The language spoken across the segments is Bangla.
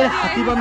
এর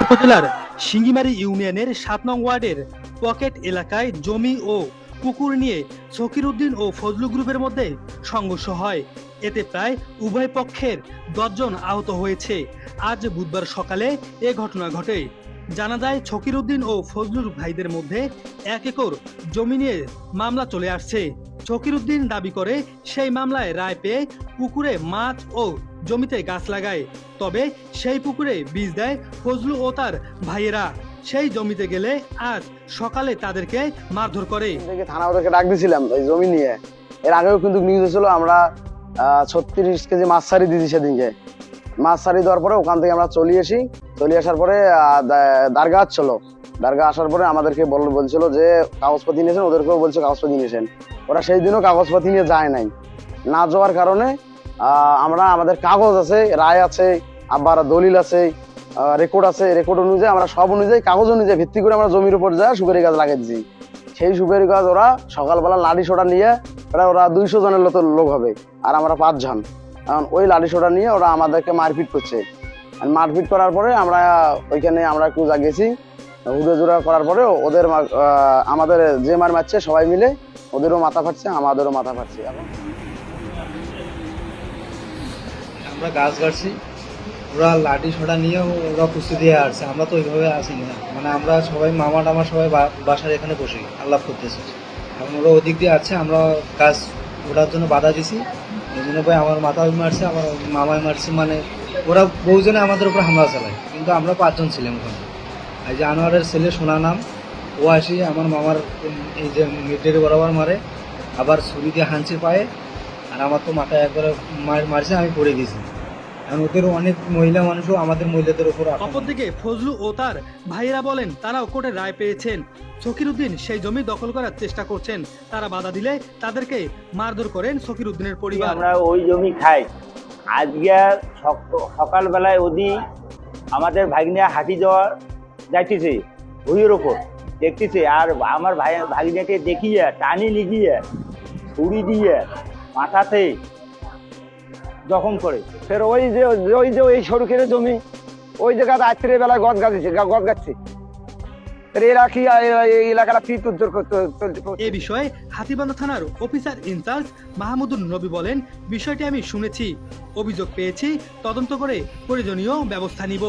উপজেলার সিঙ্গিমারি ইউনিয়নের সাত নং ওয়ার্ডের পকেট এলাকায় জমি ও পুকুর নিয়ে সকিরউদ্দিন ও ফজলু গ্রুপের মধ্যে সংঘর্ষ হয়। এতে প্রায় উভয় পক্ষের দশজন আহত হয়েছে। আজ বুধবার সকালে এ ঘটনা ঘটে। জানা যায় ছকিরউদ্দিন ও ফজলুর ভাইদের মধ্যে এক একর জমি নিয়ে মামলা চলে আসছে। ছকিরউদ্দিন দাবি করে, সেই মামলায় রায় পেয়ে পুকুরে মাছ ও জমিতে গাছ লাগায়। তবে সেই পুকুরে বীজ দেয় ফজলু ও তার ভাইয়েরা। সেই জমিতে গেলে আজ সকালে তাদেরকে মারধর করে। থানা ওদেরকে ডাক দিয়েছিলাম ওই জমি নিয়ে। এর আগেও কিন্তু নিউজ হয়েছিল আমরা ছত্রিশ কেজি মাছ সারি দিয়েছি সেদিনকে। মাছ সারি দেওয়ার পরে ওখান থেকে আমরা চলে আসি। চলে আসার পরে দারগা আসছিল। দারগা আসার পরে আমাদেরকে বল, বলছিল যে কাগজপাতি নিয়েছেন, ওদেরকেও বলছে কাগজপাতি নিয়েছেন। ওরা সেই দিনও কাগজপাতি নিয়ে যায় নাই। না যাওয়ার কারণে আমরা আমাদের কাগজ আছে, রায় আছে আবার দলিল আছে রেকর্ড আছে রেকর্ড অনুযায়ী আমরা সব অনুযায়ী কাগজ অনুযায়ী ভিত্তি করে আমরা জমির উপর যা সুপারি গাছ লাগিয়ে দিচ্ছি সেই সুপারি গাছ ওরা সকালবেলা লাঠি সোটা নিয়ে ওরা ওরা দুইশো জনের মতো লোক হবে, আর আমরা পাঁচজন। এখন ওই লাঠি সোটা নিয়ে ওরা আমাদেরকে মারপিট করছে। মারপিট করার পরে আমরা ওইখানে আমরা একটু জাগিয়েছি হুড়ে জোড়া করার পরে ওদের আমাদের যে মার মারছে সবাই মিলে ওদেরও মাথা ফাটছে, আমাদেরও মাথা ফাটছে। এখন আমরা গাছ কাটছি ওরা লাঠি ছড়া নিয়ে ওরা কুস্তি দিয়ে আসছে আমরা তো ওইভাবে আসি না। মানে আমরা সবাই মামা টামা সবাই বাসার এখানে বসে আল্লাহ করতেছি। এখন ওরা ওদিক দিয়ে আছে, আমরা গাছ ওঠার জন্য বাধা দিছি। এই জন্য ভাই আমার মাথায় মারছে, আমার মামায় মারছে। মানে ওরা বহুজনে আমাদের উপর হামলা চালায়। কিন্তু আমরা পাঁচজন ছিলাম ওখানে। এই যে আনোয়ারের ছেলে সোনা নাম, ও আসি আমার মামার এই যে মিডের বরাবর মারে। আবার ছুরি দিয়ে হাঁচি পায়ে আর আমার তো মাথায় একবারে মার মারছে আমি পড়ে গেছি। এখন ওদের অনেক মহিলা মানুষও আমাদের মহিলাদের উপর অপরদিকে ফজলু ও তার ভাইয়েরা বলেন তারাও কোর্টে রায় পেয়েছেন। সকিরউদ্দিন সেই জমি দখল করার চেষ্টা করছেন। তারা বাধা দিলে তাদেরকে মারধর করেন সকিরউদ্দিনের পরিবার। আমরা ওই জমি খাই আজকে সক- সকালবেলায় ওদি আমাদের ভাগ্নে হাঁটি যাওয়া যাইতেছে ভুঁইয়ের ওপর দেখতেছে আর আমার ভাই ভাগ্নেকে দেখিয়ে টানি লিগিয়ে ছুরি দিয়ে মাথাতে জখম করে। ফের ওই যে ওই যে ওই সরুকের জমি ওই জায়গা রাত্রে বেলায় গদ গাছে গদ গাচ্ছে এরা কি এই এলাকাটা ফিট উদ্ধার করতে এ বিষয়ে হাতিবান্ধা থানার অফিসার ইনচার্জ মাহমুদুর নবী বলেন বিষয়টি আমি শুনেছি। অভিযোগ পেয়েছি তদন্ত করে প্রয়োজনীয় ব্যবস্থা নিব।